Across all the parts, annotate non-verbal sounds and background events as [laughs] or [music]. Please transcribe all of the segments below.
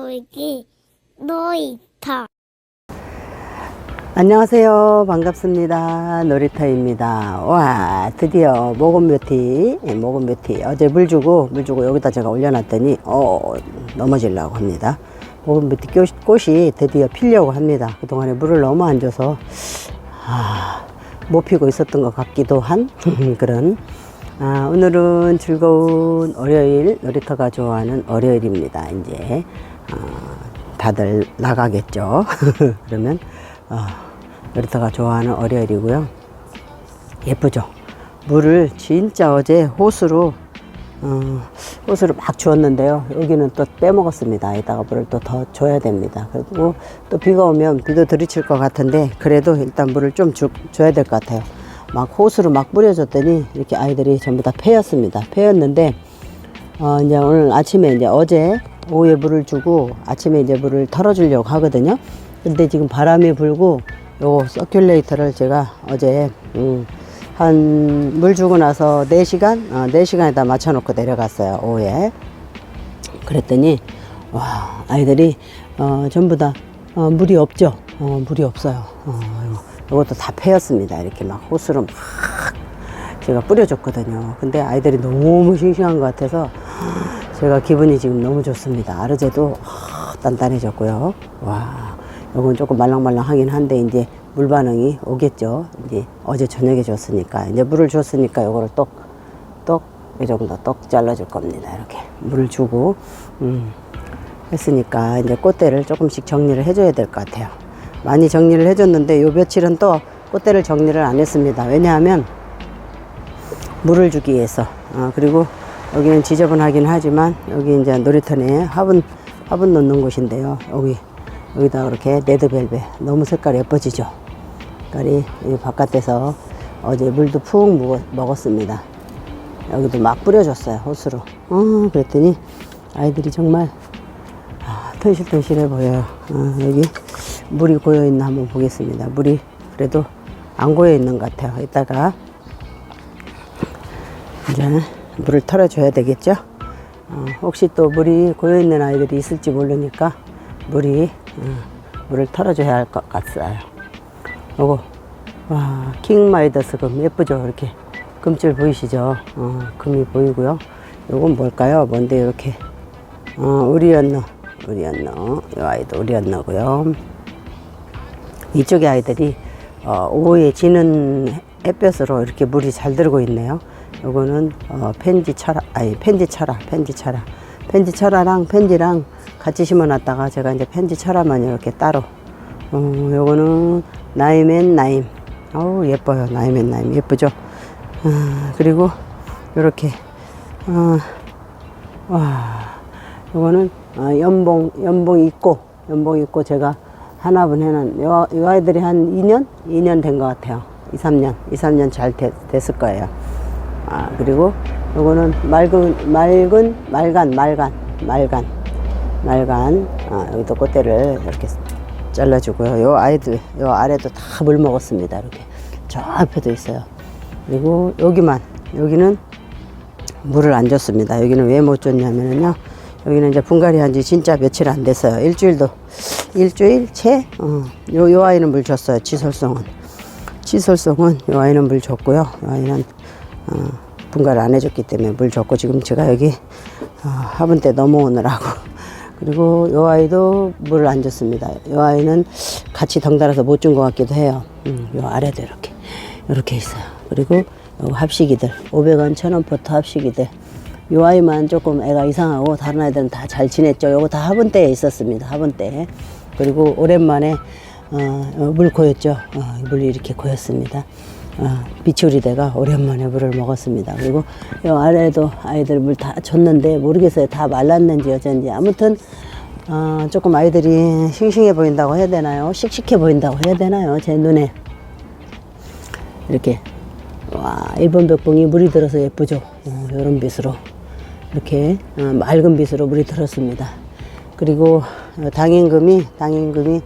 놀기 놀이터 안녕하세요. 반갑습니다. 놀이터입니다. 와, 드디어 모건묘티, 예, 모건묘티. 어제 물 주고, 물 주고 여기다 제가 올려놨더니, 어, 넘어지려고 합니다. 모건묘티 꽃- 꽃이 드디어 피려고 합니다. 그동안에 물을 너무 안 줘서, 아, 못 피고 있었던 것 같기도 한 [laughs] 그런. 아, 오늘은 즐거운 월요일, 놀이터가 좋아하는 월요일입니다. 이제, 어, 다들 나가겠죠. [laughs] 그러면, 어, 놀이터가 좋아하는 월요일이고요. 예쁘죠? 물을 진짜 어제 호수로, 어, 호수로 막 주었는데요. 여기는 또 빼먹었습니다. 이따가 물을 또 더 줘야 됩니다. 그리고 또 비가 오면 비도 들이칠 것 같은데, 그래도 일단 물을 좀 주, 줘야 될 것 같아요. 막 호수로 막 뿌려줬더니 이렇게 아이들이 전부 다 패였습니다. 패였는데, 어, 이제 오늘 아침에 이제 어제 오후에 물을 주고 아침에 이제 물을 털어주려고 하거든요. 근데 지금 바람이 불고 요 서큘레이터를 제가 어제 음, 한물 주고 나서 4시간? 어, 4시간에다 맞춰놓고 내려갔어요. 오후에. 그랬더니 와 아이들이 어, 전부 다 어, 물이 없죠. 어, 물이 없어요. 어, 이것도 다 패였습니다. 이렇게 막 호수로 막 제가 뿌려줬거든요. 근데 아이들이 너무 싱싱한 것 같아서 제가 기분이 지금 너무 좋습니다. 아르제도 아, 단단해졌고요. 와, 요건 조금 말랑말랑하긴 한데 이제 물 반응이 오겠죠. 이제 어제 저녁에 줬으니까 이제 물을 줬으니까 요거를 똑, 똑, 이 정도 똑 잘라줄 겁니다. 이렇게 물을 주고 음, 했으니까 이제 꽃대를 조금씩 정리를 해줘야 될 것 같아요. 많이 정리를 해줬는데 요 며칠은 또 꽃대를 정리를 안 했습니다. 왜냐하면 물을 주기 위해서. 어, 그리고 여기는 지저분하긴 하지만 여기 이제 놀이터 내에 화분 화분 놓는 곳인데요. 여기 여기다 그렇게 레드벨벳 너무 색깔 예뻐지죠. 색깔이 이 바깥에서 어제 물도 푹 먹었, 먹었습니다. 여기도 막 뿌려줬어요 호수로. 어, 그랬더니 아이들이 정말 아, 튼실튼실해 보여요. 어, 여기 물이 고여 있나 한번 보겠습니다. 물이 그래도 안 고여 있는 것 같아요. 이따가 이제 물을 털어줘야 되겠죠. 어, 혹시 또 물이 고여 있는 아이들이 있을지 모르니까 물이 어, 물을 털어줘야 할 것 같아요. 요거 와 킹마이더스 금 예쁘죠 이렇게 금줄 보이시죠? 어, 금이 보이고요. 요건 뭘까요? 뭔데 이렇게 어, 우리언너 우리언너 이 아이도 우리언너고요. 이쪽의 아이들이 어, 오후에 지는 햇볕으로 이렇게 물이 잘 들고 있네요. 요거는 어, 펜지 철아 아니 펜지 철아 펜지 철아 펜지 철아랑 펜지랑 같이 심어놨다가 제가 이제 펜지 철아만 이렇게 따로. 어, 요거는 나임앤 나임. 어우 예뻐요. 나임앤 나임. 예쁘죠? 아, 그리고 요렇게 어, 와 요거는 어, 연봉 연봉 있고 연봉 있고 제가 하나분 해는 요, 요 아이들이 한 2년? 2년 된 것 같아요. 2, 3년. 2, 3년 잘 됐, 됐을 거예요 아 그리고 요거는 맑은 맑은 말간 말간 말간 말간 아, 여기도 꽃대를 이렇게 잘라주고요 요 아이들 요 아래도 다 물 먹었습니다 이렇게 저 앞에도 있어요 그리고 여기만 여기는 물을 안 줬습니다. 여기는 왜 못 줬냐면요. 여기는 이제 분갈이 한 지 진짜 며칠 안 됐어요. 일주일도, 일주일 채? 어, 요, 요 아이는 물 줬어요. 치솔송은. 치솔송은 요 아이는 물 줬고요. 요 아이는, 어, 분갈이 안 해줬기 때문에 물 줬고, 지금 제가 여기, 어, 화분 때 넘어오느라고. [laughs] 그리고 요 아이도 물을 안 줬습니다. 요 아이는 같이 덩달아서 못 준 것 같기도 해요. 음, 요 아래도 이렇게, 이렇게 있어요. 그리고 요 합식이들, 500원, 1000원 포트 합식이들. 요 아이만 조금 애가 이상하고 다른 아이들은 다 잘 지냈죠. 요거 다 화분 때에 있었습니다. 화분 때. 그리고 오랜만에 어, 어, 물 고였죠. 어, 물이 이렇게 고였습니다. 어, 비추리대가 오랜만에 물을 먹었습니다. 그리고 요 아래도 아이들 물 다 줬는데 모르겠어요. 다 말랐는지 어쩐지. 아무튼 어, 조금 아이들이 싱싱해 보인다고 해야 되나요? 씩씩해 보인다고 해야 되나요? 제 눈에. 이렇게 와 일본 벽봉이 물이 들어서 예쁘죠 어, 이런 빛으로 이렇게 어, 맑은 빛으로 물이 들었습니다 그리고 어, 당임금이 당임금이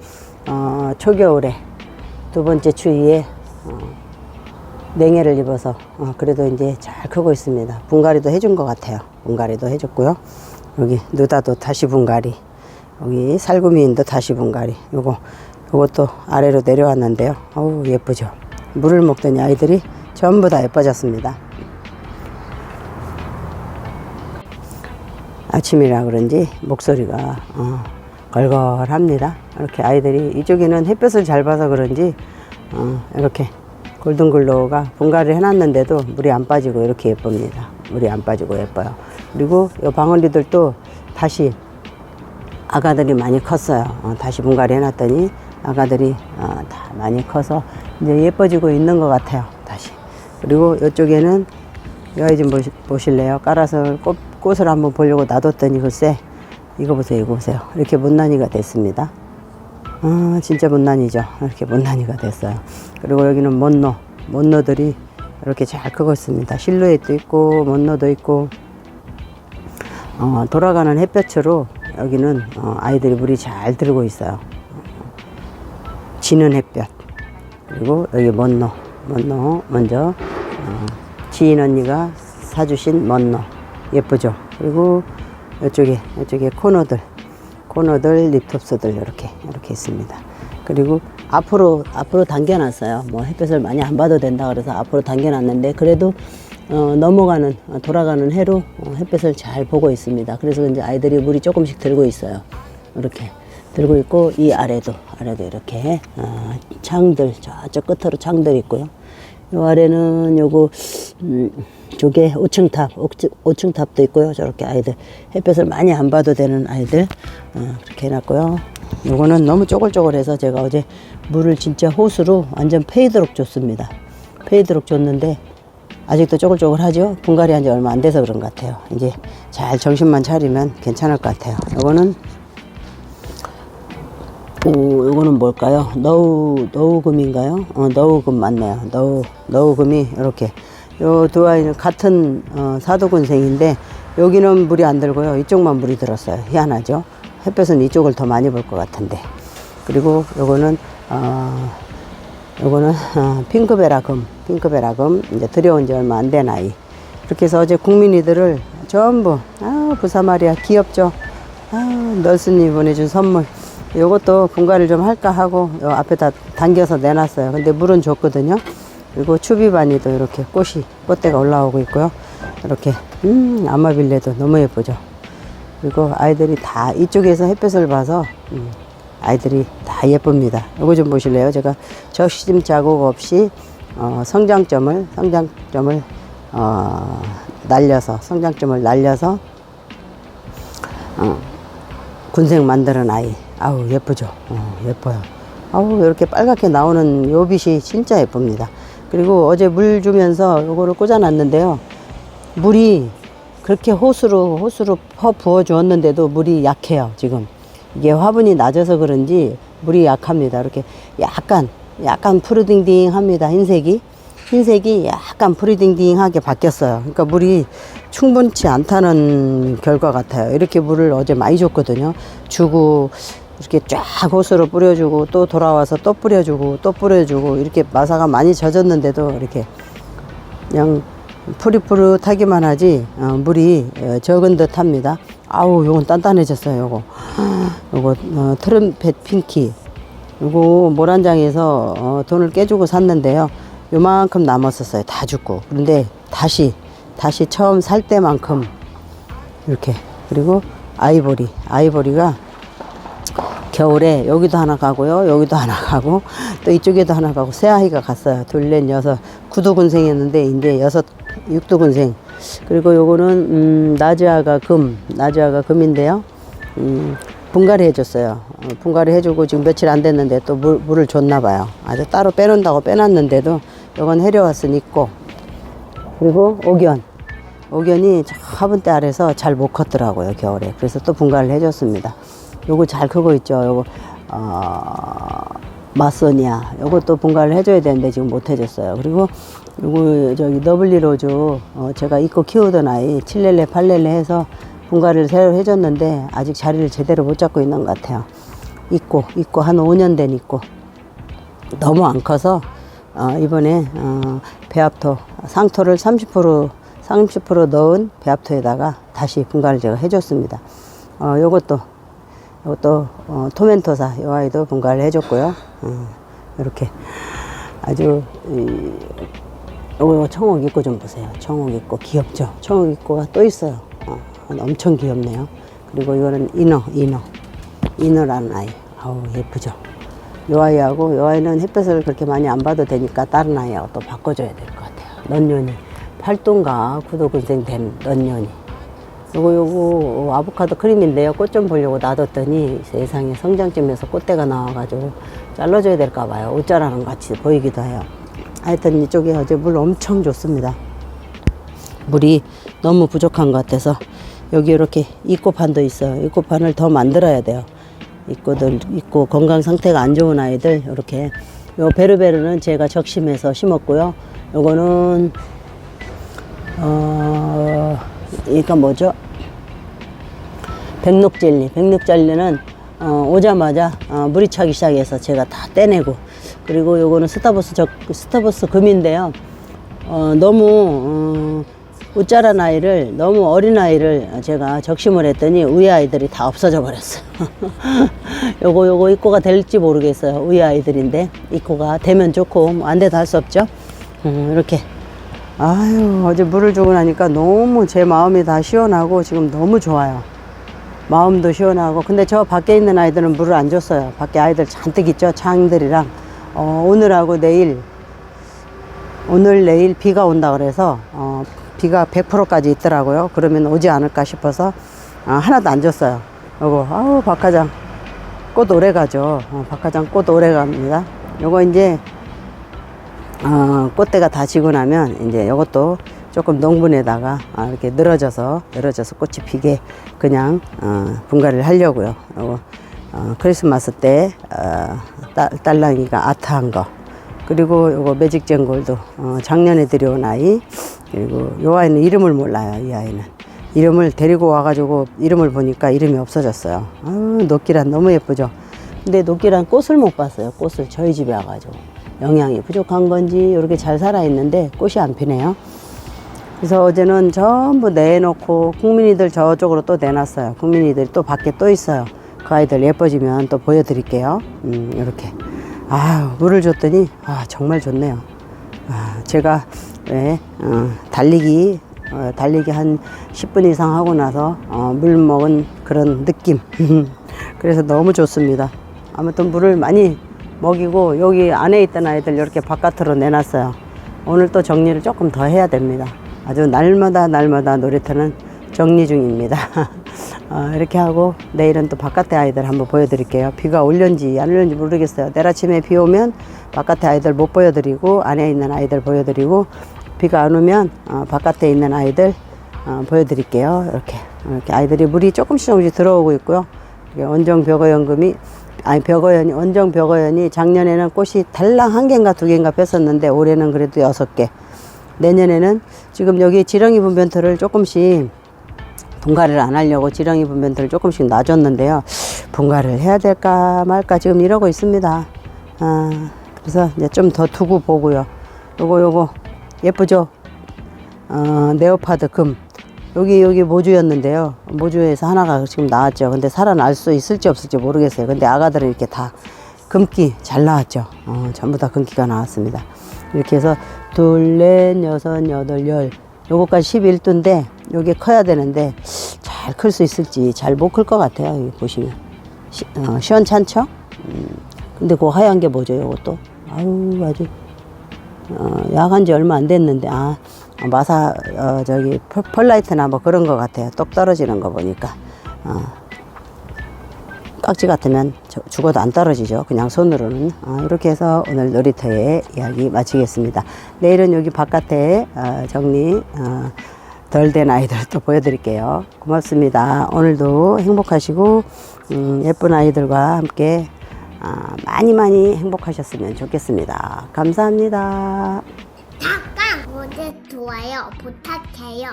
어, 초겨울에 두 번째 추위에 어, 냉해를 입어서 어, 그래도 이제 잘 크고 있습니다 분갈이도 해준 것 같아요 분갈이도 해줬고요 여기 누다도 다시 분갈이 여기 살구미인도 다시 분갈이. 요거 요것도 아래로 내려왔는데요. 어우 예쁘죠. 물을 먹더니 아이들이 전부 다 예뻐졌습니다. 아침이라 그런지 목소리가 어, 걸걸합니다. 이렇게 아이들이 이쪽에는 햇볕을 잘 봐서 그런지 어, 이렇게 골든글로우가 분갈이를 해놨는데도 물이 안 빠지고 이렇게 예쁩니다. 물이 안 빠지고 예뻐요. 그리고 이 방울이들도 다시 아가들이 많이 컸어요. 어, 다시 분갈이 해놨더니 아가들이 어, 다 많이 커서 이제 예뻐지고 있는 것 같아요. 다시. 그리고 이쪽에는 이 아이 좀 보시, 보실래요? 까라솔 꽃, 꽃을 한번 보려고 놔뒀더니 글쎄 이거 보세요, 이거 보세요. 이렇게 못난이가 됐습니다. 아, 진짜 못난이죠. 이렇게 못난이가 됐어요. 그리고 여기는 못노, 못노들이 이렇게 잘 크고 있습니다. 실루엣도 있고, 못노도 있고, 어, 돌아가는 햇볕으로 여기는 어, 아이들이 물이 잘 들고 있어요. 지는 햇볕. 그리고 여기 먼노. 먼노 먼저 어, 지인 언니가 사주신 먼노. 예쁘죠? 그리고 이쪽에 이쪽에 코너들. 코너들, 립톱스들 이렇게 이렇게 있습니다. 그리고 앞으로 앞으로 당겨놨어요. 뭐 햇볕을 많이 안 봐도 된다 그래서 앞으로 당겨놨는데 그래도 어, 넘어가는 어, 돌아가는 해로 어, 햇볕을 잘 보고 있습니다. 그래서 이제 아이들이 물이 조금씩 들고 있어요. 이렇게 들고 있고 이 아래도 아래도 이렇게 어, 창들 저쪽 끝으로 창들 있고요. 요 아래는 요거 음, 조개 5층 탑, 5층 탑도 있고요. 저렇게 아이들 햇볕을 많이 안 봐도 되는 아이들 어, 그렇게 해놨고요. 요거는 너무 쪼글쪼글해서 제가 어제 물을 진짜 호수로 완전 페이드록 줬습니다. 페이드록 줬는데 아직도 쪼글쪼글하죠? 분갈이 한 지 얼마 안 돼서 그런 것 같아요. 이제 잘 정신만 차리면 괜찮을 것 같아요. 요거는 오, 요거는 뭘까요? 너우, 너우금인가요? 어, 너우금 맞네요. 너우, 너우금이 이렇게. 요 두 아이는 같은 어, 사도군생인데 여기는 물이 안 들고요. 이쪽만 물이 들었어요. 희한하죠? 햇볕은 이쪽을 더 많이 볼 것 같은데. 그리고 요거는, 어, 요거는 어, 핑크베라 금, 핑크베라 금 이제 들여온 지 얼마 안 된 아이. 이렇게 해서 어제 국민이들을 전부 아 부사마리아 귀엽죠. 아 널스님 보내준 선물. 요것도 분갈이를 좀 할까 하고 요 앞에다 당겨서 내놨어요. 근데 물은 줬거든요. 그리고 추비바니도 이렇게 꽃이 꽃대가 올라오고 있고요. 이렇게 음 아마빌레도 너무 예쁘죠. 그리고 아이들이 다 이쪽에서 햇볕을 봐서 음, 아이들이 다 예쁩니다. 이거 좀 보실래요? 제가 적심 자국 없이 어, 성장점을 성장점을 어, 날려서 성장점을 날려서 어, 군생 만드는 아이. 아우 예쁘죠. 어, 예뻐요. 아우 이렇게 빨갛게 나오는 요 빛이 진짜 예쁩니다. 그리고 어제 물 주면서 요거를 꽂아 놨는데요. 물이 그렇게 호수로 호수로 퍼 부어 주었는데도 물이 약해요 지금 이게 화분이 낮아서 그런지 물이 약합니다 이렇게 약간 약간 푸르딩딩 합니다 흰색이 흰색이 약간 푸르딩딩하게 바뀌었어요 그러니까 물이 충분치 않다는 결과 같아요 이렇게 물을 어제 많이 줬거든요 주고 이렇게 쫙 호수로 뿌려주고 또 돌아와서 또 뿌려주고 또 뿌려주고 이렇게 마사가 많이 젖었는데도 이렇게 그냥 푸릇푸릇하기만 하지 어, 물이 어, 적은 듯 합니다. 아우 요건 단단해졌어요. 요거 요거 어, 트럼펫 핑키 요거 모란장에서 어, 돈을 깨주고 샀는데요. 요만큼 남았었어요. 다 죽고 그런데 다시 다시 처음 살 때만큼 이렇게 그리고 아이보리 아이보리가 겨울에 여기도 하나 가고요. 여기도 하나 가고 또 이쪽에도 하나 가고 새 아이가 갔어요. 둘넷 여섯 구두군생이었는데 이제 여섯 육두군생 그리고 요거는 음, 나즈아가 금 나즈아가 금인데요. 음, 분갈이 해줬어요. 어, 분갈이 해주고 지금 며칠 안 됐는데 또 물, 물을 줬나 봐요. 아주 따로 빼놓는다고 빼놨는데도 요건 해려왔으니 있고 그리고 옥연 옥연이 저 화분대 아래서 잘 못 컸더라고요 겨울에 그래서 또 분갈이를 해줬습니다 요거 잘 크고 있죠? 요거 어, 마소니아. 요것도 분갈이를 해줘야 되는데 지금 못 해줬어요. 그리고 요거 저기 너블리 로즈 어, 제가 입고 키우던 아이 칠렐레 팔렐레 해서 분갈이를 새로 해줬는데 아직 자리를 제대로 못 잡고 있는 것 같아요. 있고 있고 한 5년 된 있고. 너무 안 커서 어, 이번에 어, 배합토 상토를 30% 30% 넣은 배합토에다가 다시 분갈을 제가 해줬습니다. 어, 요것도 이것도 어, 토멘토사 이 아이도 분갈이 해줬고요. 어, 이렇게 아주 이, 청옥 입고 좀 보세요. 청옥 입고 귀엽죠? 청옥 입고가 또 있어요. 어, 엄청 귀엽네요. 그리고 이거는 이너, 이너. 이너라는 아이. 아우, 예쁘죠? 요 아이하고 요 아이는 햇볕을 그렇게 많이 안 봐도 되니까 다른 아이하고 또 바꿔줘야 될 것 같아요. 넌년이. 팔도인가 구도근생 된 넌년이. 요거 요거 아보카도 크림인데요. 꽃 좀 보려고 놔뒀더니 세상에 성장쯤에서 꽃대가 나와가지고 잘라줘야 될까 봐요. 옷자라는 같이 보이기도 해요. 하여튼 이쪽에 어제 물 엄청 좋습니다. 물이 너무 부족한 것 같아서 여기 이렇게 입고판도 있어요. 입고판을 더 만들어야 돼요. 입고들 있고 건강 상태가 안 좋은 아이들 이렇게 요 베르베르는 제가 적심해서 심었고요. 요거는 어 이거 뭐죠? 백록젤리. 백록젤리는 어, 오자마자 어, 물이 차기 시작해서 제가 다 떼내고 그리고 요거는 스타버스 적, 스타버스 금인데요. 어, 너무 어, 웃자란 아이를 너무 어린 아이를 제가 적심을 했더니 우리 아이들이 다 없어져 버렸어요. [laughs] 요거 요거 입고가 될지 모르겠어요. 우리 아이들인데 입고가 되면 좋고 뭐 안 돼도 할 수 없죠. 음, 이렇게 아유 어제 물을 주고 나니까 너무 제 마음이 다 시원하고 지금 너무 좋아요. 마음도 시원하고 근데 저 밖에 있는 아이들은 물을 안 줬어요. 밖에 아이들 잔뜩 있죠. 창들이랑 어, 오늘하고 내일 오늘 내일 비가 온다 그래서 어, 비가 100%까지 있더라고요. 그러면 오지 않을까 싶어서 아, 하나도 안 줬어요. 요거 아우 박하장 꽃 오래 가죠. 어, 박하장 꽃 오래 갑니다. 요거 이제 어, 꽃대가 다 지고 나면 이제 이것도 조금 농분에다가 아, 이렇게 늘어져서 늘어져서 꽃이 피게 그냥 어, 분갈이를 하려고요. 요거 어, 크리스마스 때 어, 딸, 딸랑이가 아트한 거 그리고 요거 매직 쟁골도 어, 작년에 들여온 아이 그리고 요 아이는 이름을 몰라요. 이 아이는 이름을 데리고 와가지고 이름을 보니까 이름이 없어졌어요. 아유, 녹기란 너무 예쁘죠. 근데 녹기란 꽃을 못 봤어요. 꽃을 저희 집에 와가지고 영양이 부족한 건지 이렇게 잘 살아 있는데 꽃이 안 피네요. 그래서 어제는 전부 내놓고 국민이들 저쪽으로 또 내놨어요. 국민이들이 또 밖에 또 있어요. 그 아이들 예뻐지면 또 보여드릴게요. 음, 이렇게. 아 물을 줬더니 아 정말 좋네요. 아, 제가 왜 어, 달리기 어, 달리기 한 10분 이상 하고 나서 어, 물 먹은 그런 느낌. [laughs] 그래서 너무 좋습니다. 아무튼 물을 많이 먹이고 여기 안에 있던 아이들 이렇게 바깥으로 내놨어요. 오늘 또 정리를 조금 더 해야 됩니다. 아주 날마다 날마다 놀이터는 정리 중입니다. [laughs] 어, 이렇게 하고 내일은 또 바깥에 아이들 한번 보여드릴게요. 비가 올는지 안 올는지 모르겠어요. 내일 아침에 비 오면 바깥에 아이들 못 보여드리고 안에 있는 아이들 보여드리고 비가 안 오면 어, 바깥에 있는 아이들 어, 보여드릴게요. 이렇게 이렇게 아이들이 물이 조금씩 조금씩 들어오고 있고요. 이게 원정 벽어연금이 아니 벽어연이 원정 벽어연이 작년에는 꽃이 달랑 한 개인가 두 개인가 폈었는데 올해는 그래도 여섯 개. 내년에는 지금 여기 지렁이 분변토를 조금씩 분갈이를 안 하려고 지렁이 분변토를 조금씩 놔줬는데요. 분갈이를 해야 될까 말까 지금 이러고 있습니다. 아, 그래서 이제 좀 더 두고 보고요. 요거 요거 예쁘죠? 어, 네오파드 금. 여기 여기 모주였는데요. 모주에서 하나가 지금 나왔죠. 근데 살아날 수 있을지 없을지 모르겠어요. 근데 아가들은 이렇게 다 금기 잘 나왔죠. 어, 전부 다 금기가 나왔습니다. 이렇게 해서 둘, 넷, 여섯, 여덟, 열. 요거까지 11도인데 요게 커야 되는데 잘 클 수 있을지 잘 못 클 것 같아요. 여기 보시면 시, 어, 시원찮죠? 음, 근데 그 하얀 게 뭐죠? 요것도 아유 아주 어, 약한 지 얼마 안 됐는데, 아, 마사, 어, 저기, 펄- 펄라이트나 뭐 그런 것 같아요. 똑 떨어지는 거 보니까. 어, 깍지 같으면 저- 죽어도 안 떨어지죠. 그냥 손으로는. 어, 이렇게 해서 오늘 놀이터의 이야기 마치겠습니다. 내일은 여기 바깥에 어, 정리, 어, 덜 된 아이들 또 보여드릴게요. 고맙습니다. 오늘도 행복하시고, 음, 예쁜 아이들과 함께 아, 많이 많이 행복하셨으면 좋겠습니다. 감사합니다. 구독 좋아요 부탁해요.